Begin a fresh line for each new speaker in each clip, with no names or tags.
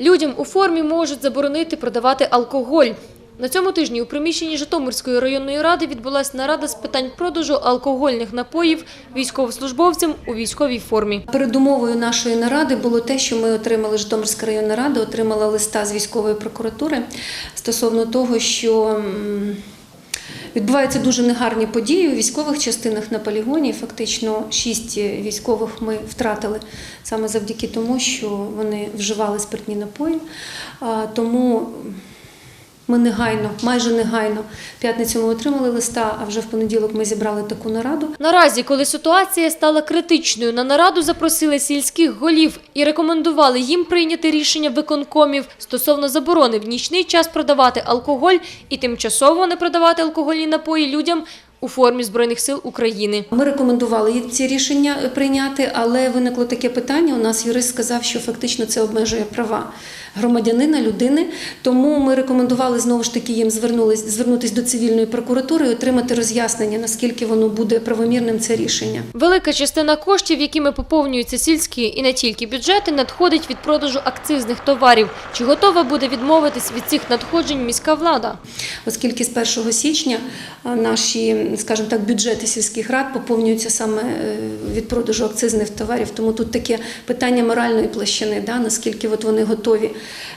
Людям у формі можуть заборонити продавати алкоголь. На цьому тижні у приміщенні Житомирської районної ради відбулася нарада з питань продажу алкогольних напоїв військовослужбовцям у військовій формі.
Передумовою нашої наради було те, що ми отримали Житомирська районна рада, отримала листа з військової прокуратури стосовно того, що відбуваються дуже негарні події у військових частинах на полігоні. Фактично шість військових ми втратили саме завдяки тому, що вони вживали спиртні напої. Тому ми негайно, майже негайно, п'ятницю ми отримали листа, а вже в понеділок ми зібрали таку нараду.
Наразі, коли ситуація стала критичною, на нараду запросили сільських голів і рекомендували їм прийняти рішення виконкомів стосовно заборони в нічний час продавати алкоголь і тимчасово не продавати алкогольні напої людям у формі Збройних сил України.
Ми рекомендували ці рішення прийняти, але виникло таке питання. У нас юрист сказав, що фактично це обмежує права громадянина, людини. Тому ми рекомендували знову ж таки їм звернулись, звернутися до цивільної прокуратури і отримати роз'яснення, наскільки воно буде правомірним це рішення.
Велика частина коштів, якими поповнюються сільські і не тільки бюджети, надходить від продажу акцизних товарів. Чи готова буде відмовитись від цих надходжень міська влада?
Оскільки з 1 січня наші, скажімо так, бюджети сільських рад поповнюються саме е, від продажу акцизних товарів, тому тут таке питання моральної площини, да, наскільки от вони готові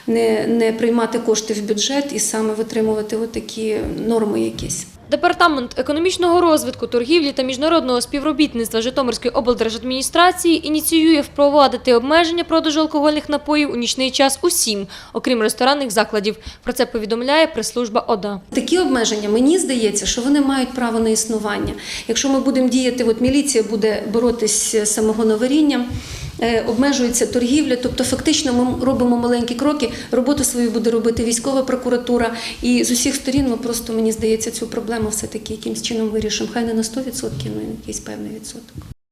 не, не приймати кошти в бюджет і саме витримувати такі норми якісь.
Департамент економічного розвитку, торгівлі та міжнародного співробітництва Житомирської облдержадміністрації ініціює впровадити обмеження продажу алкогольних напоїв у нічний час усім, окрім ресторанних закладів. Про це повідомляє прес-служба ОДА.
Такі обмеження, мені здається, що вони мають право на існування. Якщо ми будемо діяти, от міліція буде боротись з самогоноварінням, обмежується торгівля, тобто фактично ми робимо маленькі кроки, роботу свою буде робити військова прокуратура, і з усіх сторін ми просто, мені здається, цю проблему все-таки якимсь чином вирішимо. Хай не на 100%, але на якийсь певний відсоток.